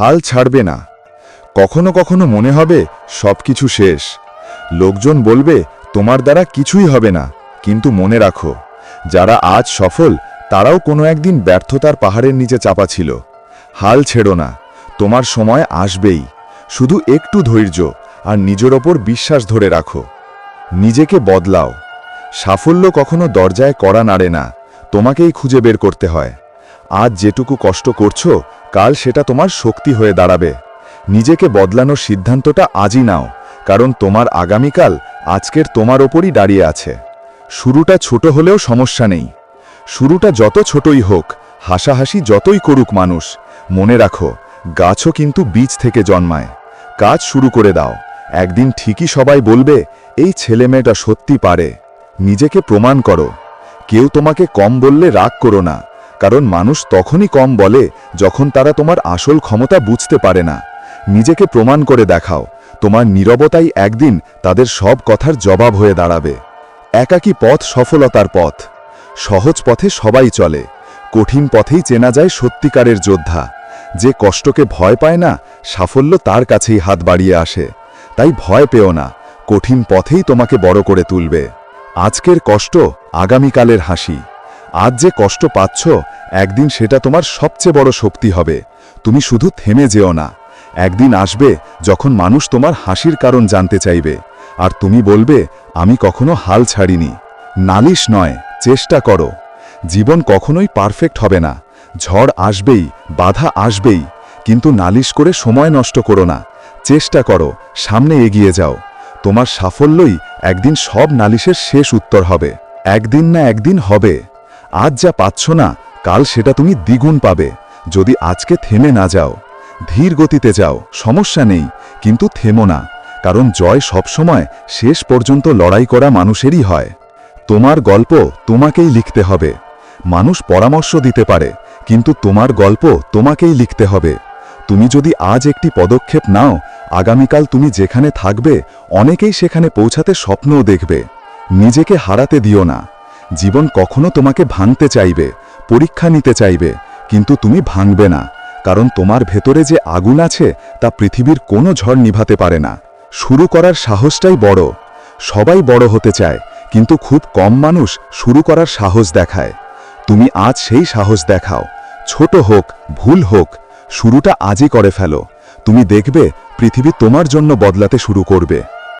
হাল ছাড়বে না। কখনো কখনো মনে হবে সব কিছু শেষ। লোকজন বলবে, তোমার দ্বারা কিছুই হবে না। কিন্তু মনে রাখো, যারা আজ সফল, তারাও কোনো একদিন ব্যর্থতার পাহাড়ের নিচে চাপা ছিল। হাল ছেড়ো না, তোমার সময় আসবেই। শুধু একটু ধৈর্য আর নিজের ওপর বিশ্বাস ধরে রাখো। নিজেকে বদলাও। সাফল্য কখনো দরজায় করা নাড়ে না, তোমাকেই খুঁজে বের করতে হয়। আজ যেটুকু কষ্ট করছ, কাল সেটা তোমার শক্তি হয়ে দাঁড়াবে। নিজেকে বদলানোর সিদ্ধান্তটা আজই নাও, কারণ তোমার আগামীকাল আজকের তোমার ওপরই দাঁড়িয়ে আছে। শুরুটা ছোট হলেও সমস্যা নেই। শুরুটা যত ছোটই হোক, হাসাহাসি যতই করুক মানুষ, মনে রাখো, গাছও কিন্তু বীজ থেকে জন্মায়। কাজ শুরু করে দাও। একদিন ঠিকই সবাই বলবে, এই ছেলেমেয়েটা সত্যি পারে। নিজেকে প্রমাণ করো। কেউ তোমাকে কম বললে রাগ করো না। কারণ মানুষ তখনই কম বলে যখন তারা তোমার আসল ক্ষমতা বুঝতে পারে না। নিজেকে প্রমাণ করে দেখাও, তোমার নীরবতাই একদিন তাদের সব কথার জবাব হয়ে দাঁড়াবে। একাকী পথ সফলতার পথ। সহজ পথে সবাই চলে, কঠিন পথেই চেনা যায় সত্যিকারের যোদ্ধা। যে কষ্টকে ভয় পায় না, সাফল্য তার কাছেই হাত বাড়িয়ে আসে। তাই ভয় পেও না, কঠিন পথেই তোমাকে বড় করে তুলবে। আজকের কষ্ট আগামীকালের হাসি। আজ যে কষ্ট পাচ্ছ, একদিন সেটা তোমার সবচেয়ে বড় শক্তি হবে। তুমি শুধু থেমে যেও না। একদিন আসবে যখন মানুষ তোমার হাসির কারণ জানতে চাইবে। আর তুমি বলবে, আমি কখনো হাল ছাড়িনি। নালিশ নয়, চেষ্টা করো। জীবন কখনোই পারফেক্ট হবে না। ঝড় আসবেই, বাধা আসবেই। কিন্তু নালিশ করে সময় নষ্ট করো না। চেষ্টা করো, সামনে এগিয়ে যাও। তোমার সাফল্যই একদিন সব নালিশের শেষ উত্তর হবে। একদিন না একদিন হবে। আজ যা পাচ্ছ না, কাল সেটা তুমি দ্বিগুণ পাবে। যদি আজকে থেমে না যাও, ধীর গতিতে যাও, সমস্যা নেই, কিন্তু থেমো না, কারণ জয় সবসময় শেষ পর্যন্ত লড়াই করা মানুষেরই হয়। তোমার গল্প তোমাকেই লিখতে হবে। মানুষ পরামর্শ দিতে পারে, কিন্তু তোমার গল্প তোমাকেই লিখতে হবে। তুমি যদি আজ একটি পদক্ষেপ নাও, আগামীকাল তুমি যেখানে থাকবে, অনেকেই সেখানে পৌঁছাতে স্বপ্নও দেখবে। নিজেকে হারাতে দিও না। জীবন কখনো তোমাকে ভাঙতে চাইবে, পরীক্ষা নিতে চাইবে, কিন্তু তুমি ভাঙবে না, কারণ তোমার ভেতরে যে আগুন আছে তা পৃথিবীর কোনো ঝড় নিভাতে পারে না। শুরু করার সাহসটাই বড়। সবাই বড় হতে চায়, কিন্তু খুব কম মানুষ শুরু করার সাহস দেখায়। তুমি আজ সেই সাহস দেখাও। ছোট হোক, ভুল হোক, শুরুটা আজই করে ফেলো। তুমি দেখবে পৃথিবী তোমার জন্য বদলাতে শুরু করবে।